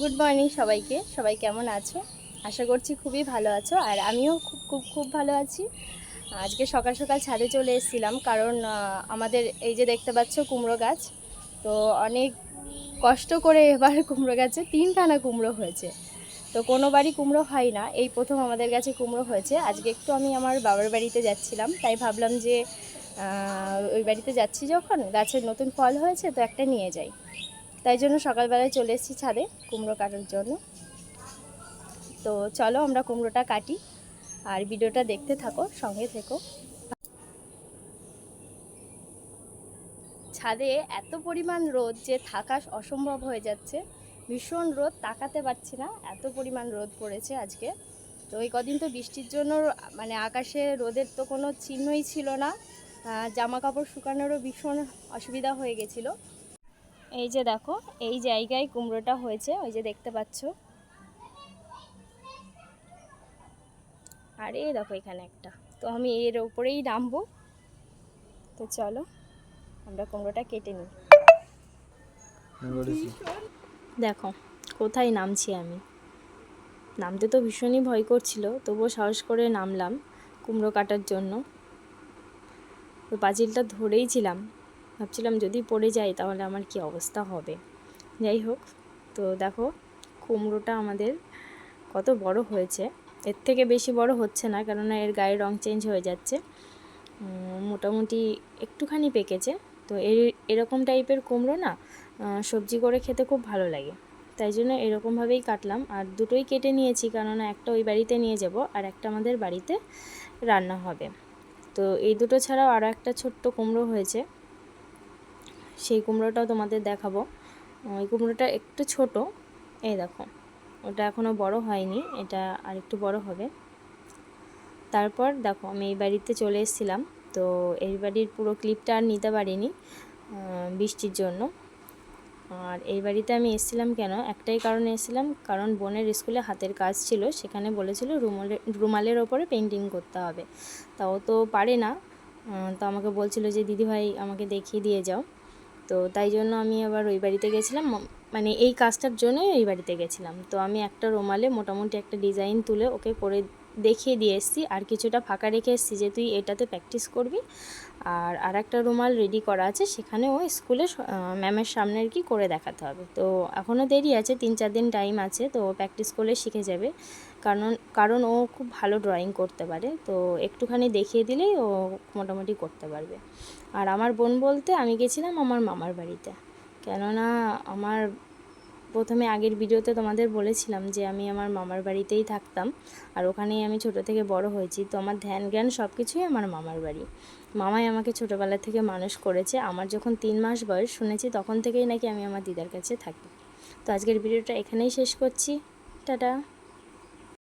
Good morning সবাইকে। সবাই কেমন আছো? আশা করছি খুবই ভালো আছো, আর আমিও খুব খুব খুব ভালো আছি। আজকে সকাল সকাল ছাদে চলে এসেছিলাম, কারণ আমাদের এই যে দেখতে পাচ্ছ কুমড়ো গাছ, তো অনেক কষ্ট করে এবার কুমড়ো গাছে তিনখানা কুমড়ো হয়েছে। তো কোনো বাড়ি কুমড়ো হয় না, এই প্রথম আমাদের কাছে কুমড়ো হয়েছে। আজকে একটু আমি আমার বাবার বাড়িতে যাচ্ছিলাম, তাই ভাবলাম যে ওই বাড়িতে যাচ্ছি যখন গাছের নতুন ফল হয়েছে তো একটা নিয়ে যাই। তাই জন্য সকালবেলায় চলে এসেছি ছাদে কুমড়ো কাটার জন্য। তো চলো আমরা কুমড়োটা কাটি আর ভিডিওটা দেখতে থাকো, সঙ্গে থেকো। ছাদে এত পরিমাণ রোদ যে থাকা অসম্ভব হয়ে যাচ্ছে। ভীষণ রোদ, তাকাতে পারছি না, এত পরিমাণ রোদ পড়েছে আজকে। তো এই কদিন তো বৃষ্টির জন্য মানে আকাশে রোদের তো কোনো চিহ্নই ছিল না। জামা কাপড় শুকানোরও ভীষণ অসুবিধা হয়ে গেছিল। এই যে দেখো এই জায়গায় কুমড়োটা হয়েছে ওই যে দেখতে পাচ্ছ। আর এই দেখো এখানে একটা। তো আমি এর ওপরেই নামবো। তো চলো আমরা কুমড়োটা কেটে নিই। দেখো কোথায় নামছি আমি? নামতে তো ভীষণই ভয় করছিল তবুও সাহস করে নামলাম কুমড়ো কাটার জন্য। তো পাঁচিলটা ধরেই ছিলাম। ভাবছিলাম যদি পড়ে যাই তাহলে আমার কি অবস্থা হবে। যাই হোক, তো দেখো কুমড়োটা আমাদের কত বড় হয়েছে। এর থেকে বেশি বড় হচ্ছে না কেননা এর গায়ের রং চেঞ্জ হয়ে যাচ্ছে। মোটামুটি একটুখানি পেকেছে। তো এর, এরকম টাইপের কুমড়ো না সবজি করে খেতে খুব ভালো লাগে। তাই জন্য এরকমভাবেই কাটলাম। আর দুটোই কেটে নিয়েছি কেননা একটা ওই বাড়িতে নিয়ে যাব আর একটা আমাদের বাড়িতে রান্না হবে। তো এই দুটো ছাড়াও আরও একটা ছোট্ট কুমড়ো হয়েছে। সেই কুমড়োটাও তোমাদের দেখাবো। ওই কুমড়োটা একটু ছোট, এই দেখো, ওটা এখনও বড় হয়নি, এটা আর একটু বড় হবে। তারপর দেখো, আমি এই বাড়িতে চলে এসেছিলাম, তো এই বাড়ির পুরো ক্লিপটা আর নিতে পারিনি বৃষ্টির জন্য। আর এই বাড়িতে আমি এসেছিলাম কেন? একটাই কারণে এসেছিলাম, কারণ বোনের স্কুলে হাতের কাজ ছিল, সেখানে বলেছিল রুমালের রুমালের ওপরে পেন্টিং করতে হবে। তাও তো পারে না তো আমাকে বলছিল যে, দিদিভাই, আমাকে দেখিয়ে দিয়ে যাও। তো তাই জন্য আমি আবার ওই বাড়িতে গেছিলাম। মানে এই কাজটার জন্যই ওই বাড়িতে গেছিলাম। তো আমি একটা রোমালে মোটামুটি একটা ডিজাইন তুলে ওকে করে দেখিয়ে দিয়ে এসেছি। আর কিছুটা ফাঁকা রেখে এসেছি যে তুই এটাতে প্র্যাকটিস করবি। আর আর একটা রুমাল রেডি করা আছে সেখানে ও স্কুলে ম্যামের সামনে আর কি করে দেখাতে হবে। তো এখনও দেরি আছে, তিন চার দিন টাইম আছে, তো প্র্যাকটিস করলে শিখে যাবে। কারণ কারণ ও খুব ভালো ড্রয়িং করতে পারে। তো একটুখানি দেখিয়ে দিলেই ও মোটামুটি করতে পারবে। আর আমার বোন বলতে আমি গেছিলাম আমার মামার বাড়িতে। কেননা আমার প্রথমে আগের ভিডিওতে তোমাদের বলেছিলাম যে আমি আমার মামার বাড়িতেই থাকতাম আর ওখানেই আমি ছোট থেকে বড় হয়েছি। তো আমার ধ্যান জ্ঞান সব কিছুই আমার মামার বাড়ি। মামাই আমাকে ছোটোবেলা থেকে মানুষ করেছে। আমার যখন তিন মাস বয়স শুনেছি তখন থেকেই নাকি আমি আমার দিদার কাছে থাকি। তো আজকের ভিডিওটা এখানেই শেষ করছি। টাটা।